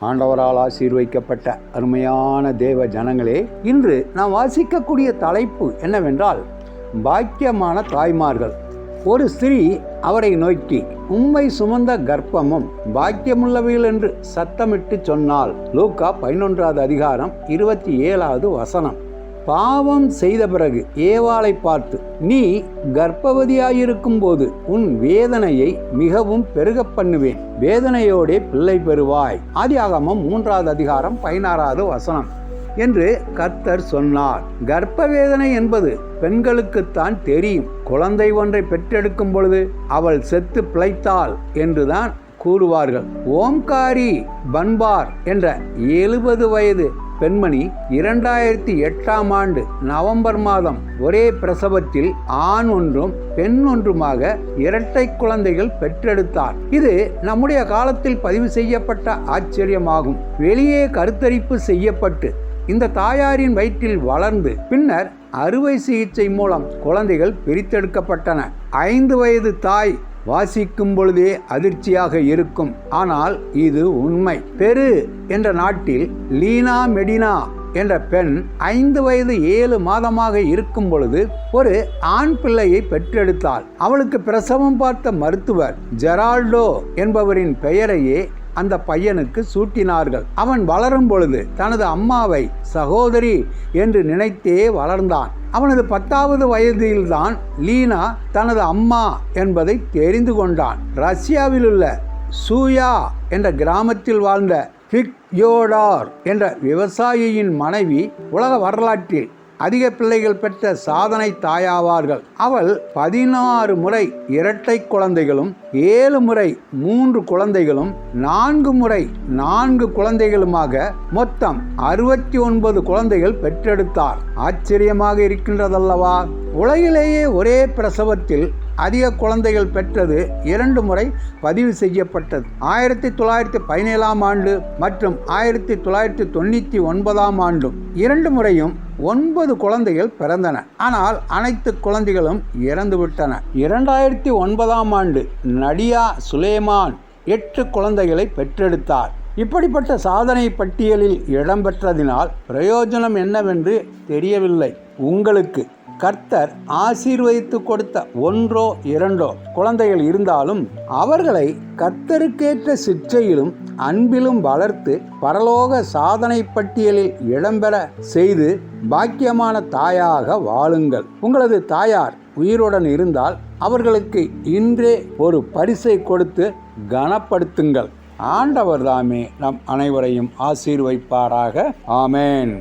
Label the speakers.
Speaker 1: ஆண்டவரால் ஆசீர்வைக்கப்பட்ட அருமையான தேவ ஜனங்களே இன்று நாம் வாசிக்கக்கூடிய தலைப்பு என்னவென்றால் பாக்கியமான தாய்மார்கள். ஒரு ஸ்திரீ அவரை நோக்கி உம்மை சுமந்த கர்ப்பமும் பாக்கியமுள்ளவைகள் என்று சத்தமிட்டு சொன்னால். லூக்கா பதினொன்றாவது அதிகாரம் இருபத்தி ஏழாவது வசனம். பாவம் செய்த பிறகு ஏவாளை பார்த்து நீ கர்ப்பவதியாயிருக்கும் போது உன் வேதனையை மிகவும் பெருக பண்ணுவேன். வேதனையோடே பிள்ளை பெறுவாய். ஆதியாகமம் மூன்றாவது அதிகாரம் பதினாறாவது வசனம். என்று கர்த்தர் சொன்னார். கர்ப்ப வேதனை என்பது பெண்களுக்குத்தான் தெரியும். குழந்தை ஒன்றை பெற்றெடுக்கும் பொழுது அவள் செத்து பிழைத்தாள் என்றுதான் கூறுவார்கள். ஓம்காரி பன்பார் என்ற எழுபது வயது பெண்மணி இரண்டாயிரத்தி எட்டாம் ஆண்டு நவம்பர் மாதம் ஒரே பிரசவத்தில் ஆண் ஒன்றும் பெண் ஒன்றுமாக இரட்டை குழந்தைகள் பெற்றெடுத்தார். இது நம்முடைய காலத்தில் பதிவு செய்யப்பட்ட ஆச்சரியமாகும். வெளியே கருத்தரிப்பு செய்யப்பட்டு இந்த தாயாரின் வயிற்றில் வளர்ந்து பின்னர் அறுவை சிகிச்சை மூலம் குழந்தைகள் பிரித்தெடுக்கப்பட்டன. ஐந்து வயது தாய் வாசிக்கும் பொழுதே அதிர்ச்சியாக இருக்கும். ஆனால் இது உண்மை. பெரு என்ற நாட்டில் லீனா மெடினா என்ற பெண் ஐந்து வயது ஏழு மாதமாக இருக்கும் பொழுது ஒரு ஆண் பிள்ளையை பெற்றெடுத்தாள். அவளுக்கு பிரசவம் பார்த்த மருத்துவர் ஜெரால்டோ என்பவரின் பெயரையே அந்த பையனுக்கு சூட்டினார்கள். அவன் வளரும் பொழுது தனது அம்மாவை சகோதரி என்று நினைத்தே வளர்ந்தான். அவனது பத்தாவது வயதில்தான் லீனா தனது அம்மா என்பதை தெரிந்து கொண்டான். ரஷ்யாவில் உள்ள சூயா என்ற கிராமத்தில் வாழ்ந்த ஃபிக்யோடார் என்ற விவசாயியின் மனைவி உலக வரலாற்றில் அதிக பிள்ளைகள் பெற்ற சாதனை தாயாவார்கள். அவள் பதினாறு முறை இரட்டை குழந்தைகளும் ஏழு முறை மூன்று குழந்தைகளும் நான்கு முறை நான்கு குழந்தைகளுமாக மொத்தம் அறுபத்தி ஒன்பது குழந்தைகள் பெற்றெடுத்தார் ஆச்சரியமாக இருக்கின்றதல்லவா? உலகிலேயே ஒரே பிரசவத்தில் அதிக குழந்தைகள் பெற்றது இரண்டு முறை பதிவு செய்யப்பட்டது. ஆயிரத்தி தொள்ளாயிரத்தி பதினேழாம் ஆண்டு மற்றும் ஆயிரத்தி தொள்ளாயிரத்தி தொண்ணூற்றி ஒன்பதாம் ஆண்டும் இரண்டு முறையும் ஒன்பது குழந்தைகள் பிறந்தன. ஆனால் அனைத்து குழந்தைகளும் இறந்துவிட்டன இரண்டாயிரத்தி ஒன்பதாம் ஆண்டு நடியா சுலேமான் எட்டு குழந்தைகளை பெற்றெடுத்தார். இப்படிப்பட்ட சாதனை பட்டியலில் இடம்பெற்றதினால் பிரயோஜனம் என்னவென்று தெரியவில்லை. உங்களுக்கு கர்த்தர் ஆசீர்வதித்து கொடுத்த ஒன்றோ இரண்டோ குழந்தைகள் இருந்தாலும் அவர்களை கர்த்தருக்கேற்ற சிற்றையிலும் அன்பிலும் வளர்த்து பரலோக சாதனை பட்டியலில் இடம்பெற செய்து பாக்கியமான தாயாக வாழுங்கள். உங்களது தாயார் உயிருடன் இருந்தால் அவர்களுக்கு இன்றே ஒரு பரிசை கொடுத்து கனப்படுத்துங்கள். ஆண்டவர் தாமே நம் அனைவரையும் ஆசீர்வைப்பாராக ஆமேன்.